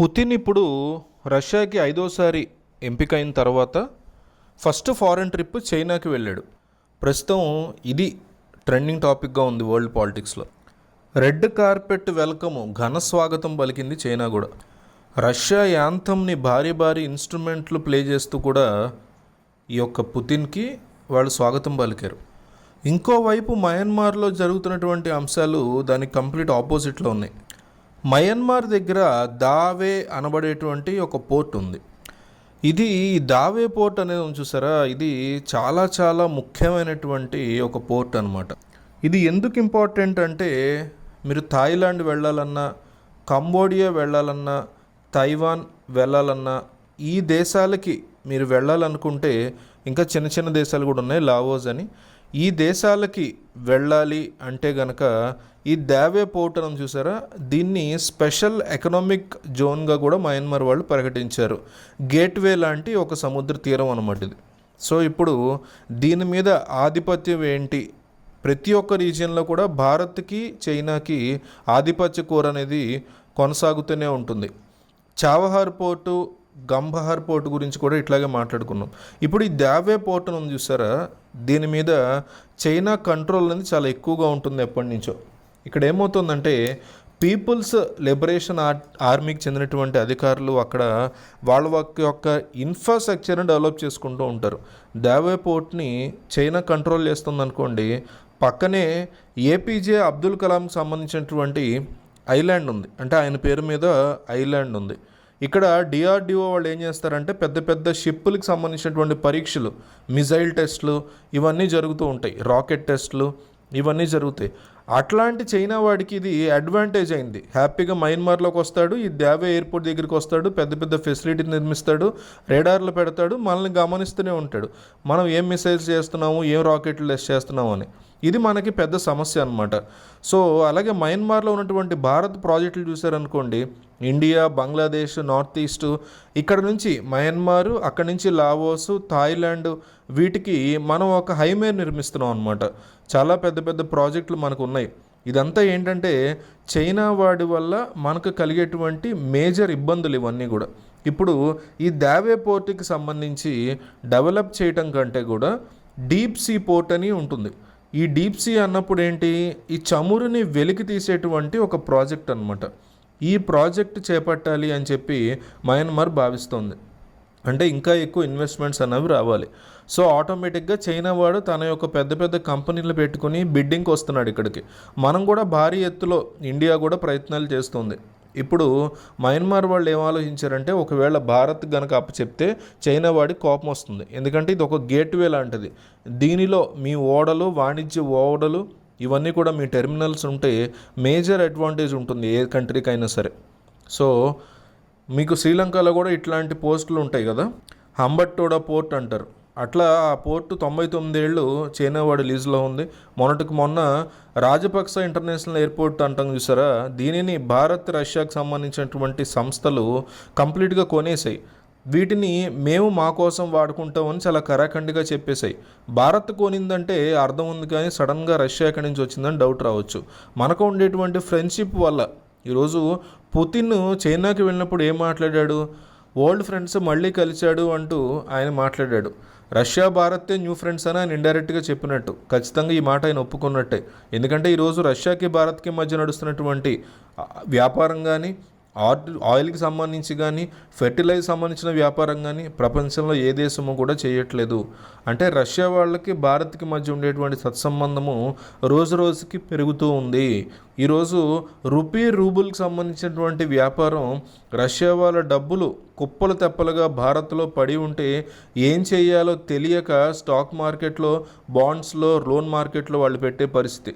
Putin ఇప్పుడు రష్యాకి ఐదోసారి ఎంపికైన తర్వాత ఫస్ట్ ఫారెన్ ట్రిప్ చైనాకి వెళ్ళాడు. ప్రస్తుతం ఇది ట్రెండింగ్ టాపిక్గా ఉంది వరల్డ్ పాలిటిక్స్లో. రెడ్ కార్పెట్ వెల్కమ్ ఘన స్వాగతం పలికింది చైనా కూడా. రష్యా యాంథమ్ని భారీ భారీ ఇన్స్ట్రుమెంట్లు ప్లే చేస్తూ కూడా ఈ యొక్క పుతిన్కి వాళ్ళు స్వాగతం పలికారు. ఇంకోవైపు మయన్మార్లో జరుగుతున్నటువంటి అంశాలు దానికి కంప్లీట్ ఆపోజిట్లో ఉన్నాయి. మయన్మార్ దగ్గర దావే అనబడేటువంటి ఒక పోర్ట్ ఉంది. ఇది దావే పోర్ట్ అనేది చూసారా? ఇది చాలా చాలా ముఖ్యమైనటువంటి ఒక పోర్ట్ అనమాట ఇది ఎందుకు ఇంపార్టెంట్ అంటే మీరు థాయిలాండ్ వెళ్ళాలన్నా కంబోడియా వెళ్ళాలన్నా తైవాన్ వెళ్ళాలన్నా ఈ దేశాలకి మీరు వెళ్ళాలనుకుంటే ఇంకా చిన్న చిన్న దేశాలు కూడా ఉన్నాయి లావోస్ అని. ఈ దేశాలకి వెళ్ళాలి అంటే గనక ఈ దావే పోర్ట్ అని చూసారా? దీన్ని స్పెషల్ ఎకనామిక్ జోన్గా కూడా మయన్మార్ వాళ్ళు ప్రకటించారు గేట్వే లాంటి ఒక సముద్ర తీరం అనమాట ఇది. సో ఇప్పుడు దీని మీద ఆధిపత్యం ఏంటి? ప్రతి ఒక్క రీజియన్లో కూడా భారత్కి చైనాకి ఆధిపత్య కూర అనేది కొనసాగుతూనే ఉంటుంది. చావహార్ పోర్టు గంబహార్ పోర్టు గురించి కూడా ఇట్లాగే మాట్లాడుకున్నాం. ఇప్పుడు ఈ దావే పోర్ట్ ఉంది చూసారా? దీని మీద చైనా కంట్రోల్ అనేది చాలా ఎక్కువగా ఉంటుంది ఎప్పటి నుంచో. ఇక్కడ ఏమవుతుందంటే పీపుల్స్ లిబరేషన్ ఆర్ ఆర్మీకి చెందినటువంటి అధికారులు అక్కడ వాళ్ళ యొక్క ఇన్ఫ్రాస్ట్రక్చర్ని డెవలప్ చేసుకుంటూ ఉంటారు. దావే పోర్ట్ని చైనా కంట్రోల్ చేస్తుంది అనుకోండి పక్కనే ఏపీజే అబ్దుల్ కలాంకి సంబంధించినటువంటి ఐలాండ్ ఉంది. అంటే ఆయన పేరు మీద ఐలాండ్ ఉంది. ఇక్కడ డిఆర్డిఓ వాళ్ళు ఏం చేస్తారంటే పెద్ద పెద్ద షిప్పులకు సంబంధించినటువంటి పరీక్షలు మిజైల్ టెస్ట్లు ఇవన్నీ జరుగుతూ ఉంటాయి. రాకెట్ టెస్ట్లు ఇవన్నీ జరుగుతాయి. అట్లాంటి చైనా వాడికి ఇది అడ్వాంటేజ్ అయింది. హ్యాపీగా మయన్మార్లోకి వస్తాడు ఈ దావే ఎయిర్పోర్ట్ దగ్గరికి వస్తాడు పెద్ద పెద్ద ఫెసిలిటీ నిర్మిస్తాడు రేడార్లు పెడతాడు మనల్ని గమనిస్తూనే ఉంటాడు. మనం ఏం మిసైల్స్ చేస్తున్నాము ఏం రాకెట్లు లెస్ చేస్తున్నాము అని. ఇది మనకి పెద్ద సమస్య అనమాట సో అలాగే మయన్మార్లో ఉన్నటువంటి భారత్ ప్రాజెక్టులు చూసారనుకోండి ఇండియా బంగ్లాదేశ్ నార్త్ ఈస్ట్ ఇక్కడ నుంచి మయన్మారు అక్కడి నుంచి లావోస్ థాయిలాండ్ వీటికి మనం ఒక హైవే నిర్మిస్తున్నాం అనమాట చాలా పెద్ద పెద్ద ప్రాజెక్టులు మనకు ఉన్నాయి. ఇదంతా ఏంటంటే చైనా వాడి వల్ల మనకు కలిగేటువంటి మేజర్ ఇబ్బందులు ఇవన్నీ కూడా. ఇప్పుడు ఈ దావే పోర్టుకి సంబంధించి డెవలప్ చేయటం కంటే కూడా డీప్ సీ పోర్ట్ అని ఉంటుంది. ఈ డీప్ సీ అన్నప్పుడు ఏంటి? ఈ చమురుని వెలికి తీసేటువంటి ఒక ప్రాజెక్ట్ అనమాట ఈ ప్రాజెక్ట్ చేపట్టాలి అని చెప్పి మయన్మార్ భావిస్తోంది. అంటే ఇంకా ఎక్కువ ఇన్వెస్ట్మెంట్స్ అనేవి రావాలి. సో ఆటోమేటిక్గా చైనా వాడు తన యొక్క పెద్ద పెద్ద కంపెనీలు పెట్టుకుని బిడ్డింగ్కి వస్తున్నాడు ఇక్కడికి. మనం కూడా భారీ ఎత్తులో ఇండియా కూడా ప్రయత్నాలు చేస్తుంది. ఇప్పుడు మయన్మార్ వాళ్ళు ఏం ఆలోచించారంటే ఒకవేళ భారత్ గనక అప్పచెప్తే చైనా వాడి కోపం వస్తుంది. ఎందుకంటే ఇది ఒక గేట్వే లాంటిది. దీనిలో మీ ఓడలు వాణిజ్య ఓడలు ఇవన్నీ కూడా మీ టెర్మినల్స్ ఉంటే మేజర్ అడ్వాంటేజ్ ఉంటుంది ఏ కంట్రీకి అయినా సరే. సో మీకు శ్రీలంకలో కూడా ఇట్లాంటి పోస్టులు ఉంటాయి కదా? హంబట్టోడా పోర్ట్ అంటారు. అట్లా ఆ పోర్టు తొంభై తొమ్మిది ఏళ్ళు చైనా లీజులో ఉంది. మొన్నటికి మొన్న రాజపక్స ఇంటర్నేషనల్ ఎయిర్పోర్ట్ అంటాం చూసారా? దీనిని భారత్ రష్యాకు సంబంధించినటువంటి సంస్థలు కంప్లీట్గా కొనేసాయి. వీటిని మేము మా కోసం వాడుకుంటామని చాలా కరాఖండిగా చెప్పేశాయి. భారత్ కొనిందంటే అర్థం ఉంది కానీ సడన్గా రష్యా ఎక్కడి నుంచి వచ్చిందని డౌట్ రావచ్చు. మనకు ఉండేటువంటి ఫ్రెండ్షిప్ వల్ల ఈరోజు పుతిన్ చైనాకి వెళ్ళినప్పుడు ఏం మాట్లాడాడు? ఓల్డ్ ఫ్రెండ్స్ మళ్ళీ కలిశాడు అంటూ ఆయన మాట్లాడాడు. రష్యా భారతే న్యూ ఫ్రెండ్స్ అని ఆయన ఇండైరెక్ట్గా చెప్పినట్టు. ఖచ్చితంగా ఈ మాట ఆయన ఒప్పుకున్నట్టే. ఎందుకంటే ఈరోజు రష్యాకి భారత్కి మధ్య నడుస్తున్నటువంటి వ్యాపారం కానీ ఆర్ట్ ఆయిల్కి సంబంధించి కానీ ఫెర్టిలైజ్ సంబంధించిన వ్యాపారం కానీ ప్రపంచంలో ఏ దేశము కూడా చేయట్లేదు. అంటే రష్యా వాళ్ళకి భారత్కి మధ్య ఉండేటువంటి సత్సంబంధము రోజు రోజుకి పెరుగుతూ ఉంది. ఈరోజు రూపీ రూబుల్కి సంబంధించినటువంటి వ్యాపారం రష్యా వాళ్ళ డబ్బులు కుప్పలు తెప్పలుగా భారత్లో పడి ఉంటే ఏం చేయాలో తెలియక స్టాక్ మార్కెట్లో బాండ్స్లో లోన్ మార్కెట్లో వాళ్ళు పెట్టే పరిస్థితి.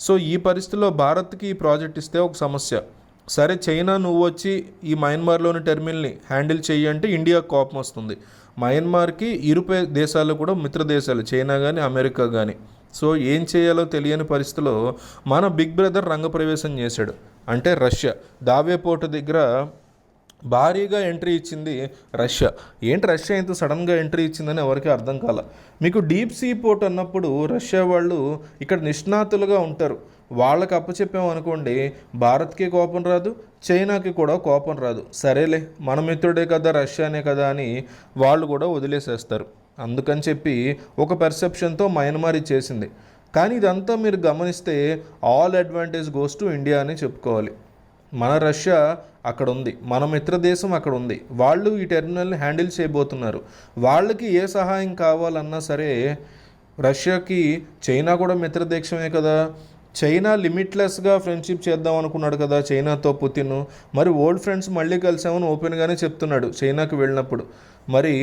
సో ఈ పరిస్థితిలో భారత్కి ఈ ప్రాజెక్ట్ ఇస్తే ఒక సమస్య. సరే చైనా నువ్వు వచ్చి ఈ మయన్మార్లోని టెర్మినల్ని హ్యాండిల్ చేయి అంటే ఇండియా కోపం వస్తుంది. మయన్మార్కి ఇరుపే దేశాలు కూడా మిత్ర దేశాలు చైనా కానీ అమెరికా కానీ సో ఏం చేయాలో తెలియని పరిస్థితిలో మన బిగ్ బ్రదర్ రంగప్రవేశం చేశాడు. అంటే రష్యా. దావే పోర్టు దగ్గర భారీగా ఎంట్రీ ఇచ్చింది రష్యా. ఏంటి రష్యా ఇంత సడన్గా ఎంట్రీ ఇచ్చిందని ఎవరికి అర్థం కాల? మీకు డీప్ సీ పోర్ట్ అన్నప్పుడు రష్యా వాళ్ళు ఇక్కడ నిష్ణాతులుగా ఉంటారు. వాళ్ళకి అప్పచెప్పామనుకోండి భారత్కి కోపం రాదు చైనాకి కూడా కోపం రాదు. సరేలే మన మిత్రుడే కదా రష్యానే కదా అని వాళ్ళు కూడా వదిలేసేస్తారు. అందుకని చెప్పి ఒక పెర్సెప్షన్తో మయన్మార్ చేసింది కానీ ఇదంతా మీరు గమనిస్తే all advantage goes to India అని చెప్పుకోవాలి. మన రష్యా అక్కడ ఉంది మన మిత్ర దేశం అక్కడ ఉంది వాళ్ళు ఈ టెర్మినల్ని హ్యాండిల్ చేయబోతున్నారు. వాళ్ళకి ఏ సహాయం కావాలన్నా సరే రష్యాకి చైనా కూడా మిత్ర దేశమే కదా. చైనా లిమిట్లెస్గా ఫ్రెండ్షిప్ చేద్దాం అనుకున్నాడు కదా చైనాతో పుతిన్. మరి ఓల్డ్ ఫ్రెండ్స్ మళ్ళీ కలిసామని ఓపెన్గానే చెప్తున్నాడు చైనాకి వెళ్ళినప్పుడు. మరి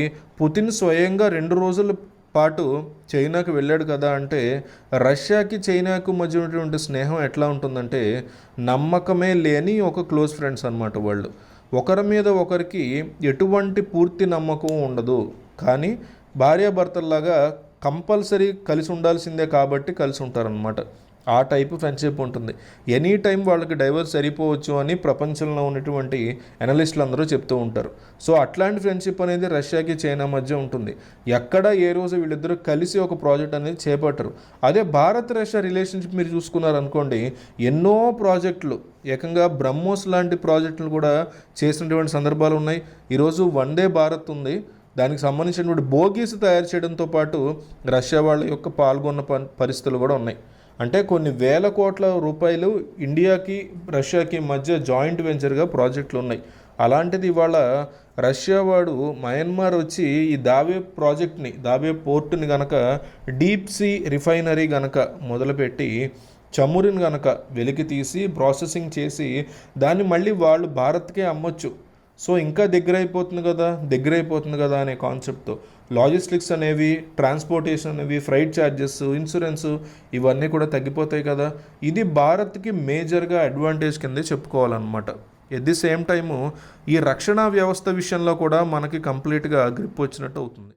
పుతిన్ స్వయంగా రెండు రోజుల పాటు చైనాకి వెళ్ళాడు కదా అంటే రష్యాకి చైనాకు మధ్య ఉన్నటువంటి స్నేహం ఎట్లా ఉంటుందంటే నమ్మకమే లేని ఒక క్లోజ్ ఫ్రెండ్స్ అన్నమాట వాళ్ళు. ఒకరి మీద ఒకరికి ఎటువంటి పూర్తి నమ్మకం ఉండదు. కానీ భార్యాభర్తల్లాగా కంపల్సరీ కలిసి ఉండాల్సిందే కాబట్టి కలిసి ఉంటారనమాట ఆ టైపు ఫ్రెండ్షిప్ ఉంటుంది. ఎనీ టైం వాళ్ళకి డైవర్స్ సరిపోవచ్చు అని ప్రపంచంలో ఉన్నటువంటి అనలిస్టులు అందరూ చెప్తూ ఉంటారు. సో అట్లాంటి ఫ్రెండ్షిప్ అనేది రష్యాకి చైనా మధ్య ఉంటుంది. ఎక్కడ ఏ రోజు వీళ్ళిద్దరూ కలిసి ఒక ప్రాజెక్ట్ అనేది చేపట్టరు. అదే భారత్ రష్యా రిలేషన్షిప్ మీరు చూసుకున్నారనుకోండి ఎన్నో ప్రాజెక్టులు ఏకంగా బ్రహ్మోస్ లాంటి ప్రాజెక్టులు కూడా చేసినటువంటి సందర్భాలు ఉన్నాయి. ఈరోజు వందే భారత్ ఉంది. దానికి సంబంధించినటువంటి బోగీస్ తయారు చేయడంతో పాటు రష్యా వాళ్ళ యొక్క పాల్గొన్న ప- పరిస్థితులు కూడా ఉన్నాయి. అంటే కొన్ని వేల కోట్ల రూపాయలు ఇండియాకి రష్యాకి మధ్య జాయింట్ వెంచర్గా ప్రాజెక్టులు ఉన్నాయి. అలాంటిది ఇవాళ రష్యా వాడు మయన్మార్ వచ్చి ఈ దావే ప్రాజెక్ట్ని దావే పోర్టుని గనక డీప్ సీ రిఫైనరీ గనక మొదలుపెట్టి చమురుని గనక వెలికి తీసి ప్రాసెసింగ్ చేసి దాన్ని మళ్ళీ వాళ్ళు భారత్కే అమ్మొచ్చు. సో ఇంకా దగ్గర అయిపోతుంది కదా దగ్గర అయిపోతుంది కదా అనే కాన్సెప్ట్తో. లాజిస్టిక్స్ అనేవి ట్రాన్స్పోర్టేషన్ అనేవి ఫ్రైట్ ఛార్జెస్ ఇన్సూరెన్స్ ఇవన్నీ కూడా తగ్గిపోతాయి కదా. ఇది భారత్కి మేజర్గా అడ్వాంటేజ్ కిందే చెప్పుకోవాలన్నమాట. ఎట్ ది సేమ్ టైము ఈ రక్షణ వ్యవస్థ విషయంలో కూడా మనకి కంప్లీట్గా గ్రిప్ వచ్చినట్టు అవుతుంది.